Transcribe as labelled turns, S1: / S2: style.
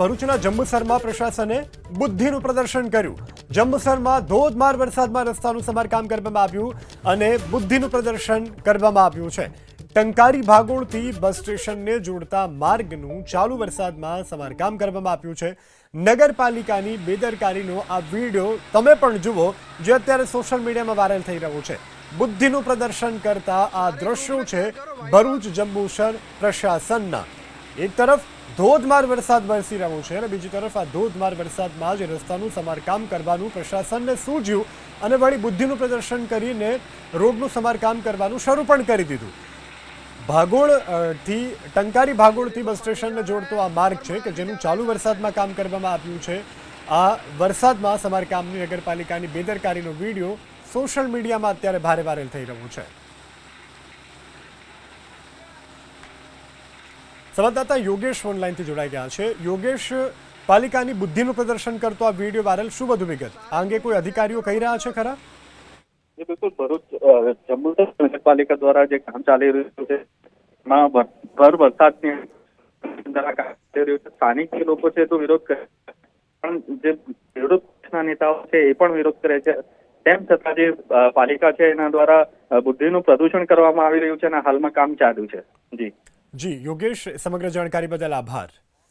S1: ભરૂચના જંબુસરમાં પ્રશાસને બુદ્ધિનું પ્રદર્શન કર્યું. જંબુસરમાં ધોધમાર વરસાદમાં રસ્તાનું સમારકામ કરવામાં આવ્યું અને બુદ્ધિનું પ્રદર્શન કરવામાં આવ્યું છે. ટંકારી ભાગોળથી બસ સ્ટેશનને જોડતા માર્ગનું ચાલુ વરસાદમાં સમારકામ કરવામાં આવ્યું છે. નગરપાલિકાની બેદરકારીનો આ વીડિયો તમે પણ જુઓ, જે અત્યારે સોશિયલ મીડિયામાં વાયરલ થઈ રહ્યો છે. બુદ્ધિનું પ્રદર્શન કરતા આ દ્રશ્યો છે ભરૂચ જંબુસર પ્રશાસનના. એક તરફ ધોધમાર વરસાદ વરસી રહ્યો છે અને બીજી તરફ આ ધોધમાર વરસાદમાં જે રસ્તાનું સમારકામ કરવાનું પ્રશાસનને સૂઝ્યું અને વળી બુદ્ધિનું પ્રદર્શન કરીને રોડનું સમારકામ કરવાનું શરૂ પણ કરી દીધું. ભાગોળથી, ટંકારી ભાગોળથી બસ સ્ટેશનને જોડતો આ માર્ગ છે કે જેનું ચાલુ વરસાદમાં કામ કરવામાં આવ્યું છે. આ વરસાદમાં સમારકામની નગરપાલિકાની બેદરકારીનો વીડિયો સોશિયલ મીડિયામાં અત્યારે ભારે વાયરલ થઈ રહ્યો છે. સંવાદદાતા યોગેશ ઓનલાઈનથી જોડાઈ ગયા છે. યોગેશ, પાલિકાની બુદ્ધિનું પ્રદર્શન કરતો આ વીડિયો વાયરલ શું વધુ વિગત? આ અંગે કોઈ અધિકારીઓ કહી રહ્યા છે ખરા?
S2: બિલકુલ ભરૂચ જમ્મુ નગરપાલિકા દ્વારા જે કામ ચાલી રહ્યું છે, એમાં ભર વરસાદની સ્થાનિક જે લોકો છે તો વિરોધ કરે. પણ જે વિરોધ પક્ષના નેતાઓ છે એ પણ વિરોધ કરે છે. તેમ છતાં જે પાલિકા છે એના દ્વારા બુદ્ધિનું પ્રદૂષણ કરવામાં આવી રહ્યું છે અને હાલમાં કામ ચાલ્યું છે. જી.
S1: જી યોગેશ સમગ્ર જાણકારી બદલ આભાર.